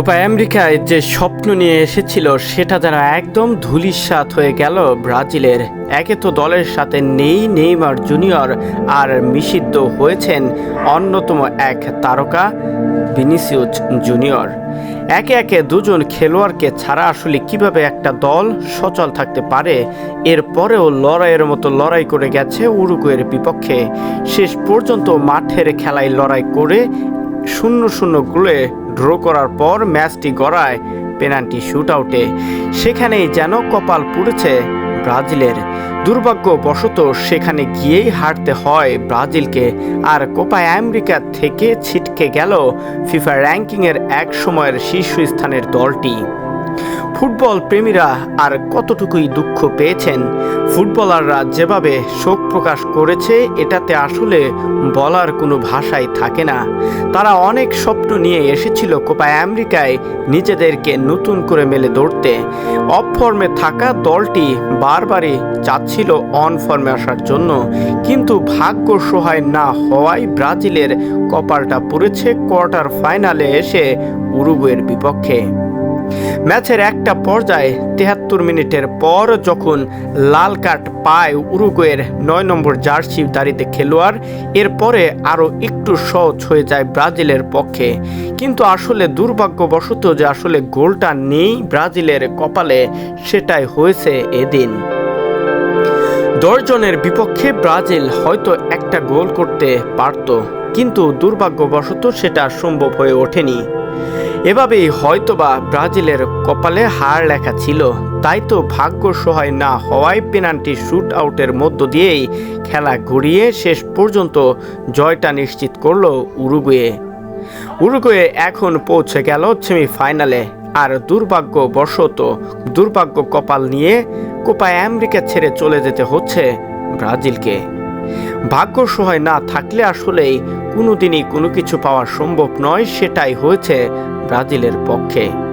Copa আমেরিকায় যে স্বপ্ন নিয়ে এসেছিল, সেটা যেন একদম ধুলিস্বাত হয়ে গেল ব্রাজিলের। একে তো দলের সাথে নেই নেইমার জুনিয়র, আর নিষিদ্ধ হয়েছেন অন্যতম এক তারকা ভিনিসিউস জুনিয়র। একে একে দুজন খেলোয়াড়কে ছাড়া আসলে কীভাবে একটা দল সচল থাকতে পারে এরপরেও লড়াইয়ের মতো লড়াই করে গেছে উরুগুয়ের বিপক্ষে। শেষ পর্যন্ত মাঠের খেলায় লড়াই করে শূন্য শূন্য গোলে ড্র করার পর ম্যাচটি গড়ায় পেনাল্টি শুট আউটে সেখানেই যেন কপাল পুড়েছে ব্রাজিলের। দুর্ভাগ্যবশত সেখানে গিয়েই হারতে হয় ব্রাজিলকে। আর কোপা আমেরিকা থেকে ছিটকে গেল ফিফা র্যাঙ্কিংয়ের এক সময়ের শীর্ষস্থানের দলটি। ফুটবল প্রেমীরা আর কতটুকুই দুঃখ পেয়েছেন? ফুটবলাররা যেভাবে শোক প্রকাশ করেছে, এটাতে আসলে বলার কোনো ভাষাই থাকে না। তারা অনেক স্বপ্ন নিয়ে এসেছিল কোপা আমেরিকায় নিজেদেরকে নতুন করে মেলে ধরতে। অফ ফর্মে থাকা দলটি বারবারই চাচ্ছিল অন ফর্মে আসার জন্য। কিন্তু ভাগ্য সহায় না হওয়ায় ব্রাজিলের কপালটা পড়েছে কোয়ার্টার ফাইনালে এসে উরুগুয়ের বিপক্ষে। ম্যাচের একটা পর্যায়ে তেহাত্তর মিনিটের পর যখন লাল কার্ড পায় উরুগুয়ের নয় নম্বর জার্সি দাঁড়িতে খেলোয়াড়, এরপরে আরও একটু সহজ হয়ে যায় ব্রাজিলের পক্ষে। কিন্তু আসলে দুর্ভাগ্যবশত যে আসলে গোলটা নেই ব্রাজিলের কপালে, সেটাই হয়েছে এদিন। দশজনের বিপক্ষে ব্রাজিল হয়তো একটা গোল করতে পারত, কিন্তু দুর্ভাগ্যবশত সেটা সম্ভব হয়ে ওঠেনি। এভাবেই হয়তোবা ব্রাজিলের কপালে হার লেখা ছিল। তাই তো ভাগ্য সহায় না হওয়ায় পেনাল্টি শুট আউটের মধ্য দিয়েই খেলা ঘুরিয়ে শেষ পর্যন্ত জয়টা নিশ্চিত করল উরুগুয়ে। উরুগুয়ে এখন পৌঁছে গেল সেমিফাইনালে। আর দুর্ভাগ্যবশত দুর্ভাগ্য কপাল নিয়ে কোপা আমেরিকা ছেড়ে চলে যেতে হচ্ছে ব্রাজিলকে। ভাগ্য সহায় না থাকলে আসলেই কোনোদিনই কোনো কিছু পাওয়া সম্ভব নয়, সেটাই হয়েছে ব্রাজিলের পক্ষে।